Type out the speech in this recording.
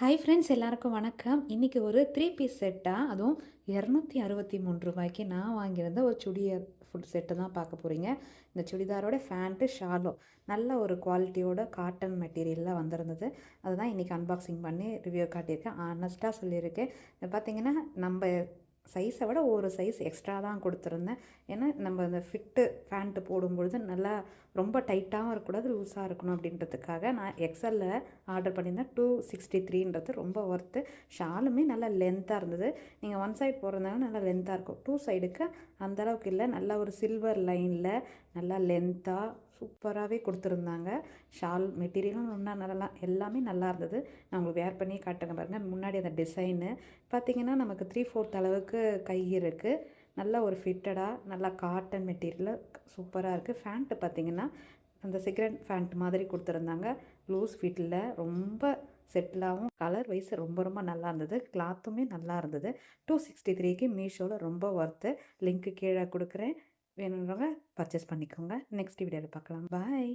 Hi friends எல்லாருக்கும் வணக்கம். இன்றைக்கி ஒரு த்ரீ பீஸ் செட்டாக அதுவும் இரநூத்தி அறுபத்தி மூணு ரூபாய்க்கு நான் வாங்கியிருந்த ஒரு சுடியர் ஃபுட் செட்டு தான் பார்க்க போகிறீங்க இந்த சுடிதாரோட ஃபேண்ட்டு ஷாலோ நல்ல ஒரு குவாலிட்டியோட காட்டன் மெட்டீரியலில் வந்திருந்தது. அதுதான் இன்றைக்கி அன்பாக்சிங் பண்ணி ரிவ்யூ காட்டியிருக்கேன். ஆனஸ்ட்டாக சொல்லியிருக்கேன். பார்த்தீங்கன்னா நம்ம சைஸை விட ஒரு சைஸ் எக்ஸ்ட்ரா தான் கொடுத்துருந்தேன். ஏன்னா நம்ம அந்த ஃபிட்டு பேண்ட்டு போடும்பொழுது நல்லா ரொம்ப டைட்டாகவும் இருக்கக்கூடாது லூஸாக இருக்கணும் அப்படின்றதுக்காக நான் எக்ஸலில் ஆர்டர் பண்ணியிருந்தேன். டூ சிக்ஸ்டி த்ரீன்றது ரொம்ப ஒர்த்து ஷாலுமே நல்லா லென்த்தாக இருந்தது. நீங்கள் ஒன் சைட் போடுறதுனால நல்லா லென்த்தாக இருக்கும். டூ சைடுக்கு அந்தளவுக்கு இல்லை. நல்லா ஒரு சில்வர் லைனில் நல்லா லென்த்தாக சூப்பராகவே கொடுத்துருந்தாங்க. ஷால் மெட்டீரியலும் ரொம்ப நல்லா எல்லாமே நல்லா இருந்தது நான் உங்களுக்கு வேர் பண்ணி காட்டுங்க பாருங்கள் முன்னாடி அந்த டிசைனு. பார்த்திங்கன்னா நமக்கு த்ரீ ஃபோர்த் அளவுக்கு கை இருக்குது நல்ல ஒரு ஃபிட்டடாக நல்லா காட்டன் மெட்டீரியலில் சூப்பராக இருக்குது ஃபேண்ட்டு பார்த்திங்கன்னா அந்த சிகரெட் ஃபேண்ட் மாதிரி கொடுத்துருந்தாங்க. லூஸ் ஃபிட்டில் ரொம்ப செட்டிலாகவும் கலர் வைஸ் ரொம்ப ரொம்ப நல்லா இருந்தது கிளாத்துமே நல்லா இருந்தது டூ சிக்ஸ்டி த்ரீக்கு மீஷோவில் ரொம்ப ஒர்த்து லிங்க்கு கீழே கொடுக்குறேன். வேணுன்றவங்க பர்ச்சேஸ் பண்ணிக்கோங்க. நெக்ஸ்ட் வீடியோவில் பார்க்கலாம். பாய்